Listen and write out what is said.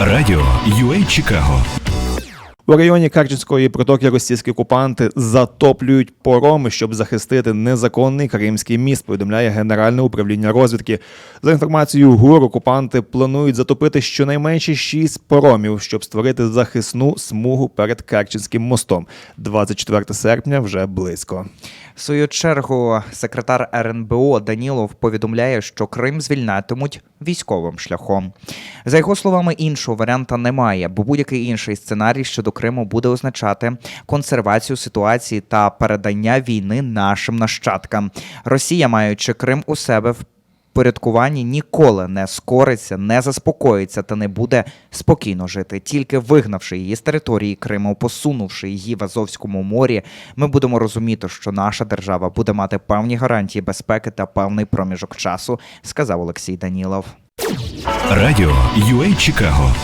Радіо UA Чикаго У районі Керченської протоки російські окупанти затоплюють пороми, щоб захистити незаконний кримський міст. Повідомляє Генеральне управління розвідки. За інформацією ГУР, окупанти планують затопити щонайменше шість поромів, щоб створити захисну смугу перед Керченським мостом. 24 серпня вже близько. В свою чергу секретар РНБО Данілов повідомляє, що Крим звільнятимуть військовим шляхом. За його словами, іншого варіанта немає, бо будь-який інший сценарій щодо Криму буде означати консервацію ситуації та передання війни нашим нащадкам. Росія, маючи Крим у себе в порядкуванні ніколи не скориться, не заспокоїться та не буде спокійно жити. Тільки вигнавши її з території Криму, посунувши її в Азовському морі, ми будемо розуміти, що наша держава буде мати певні гарантії безпеки та певний проміжок часу, сказав Олексій Данілов. Радіо UA Чикаго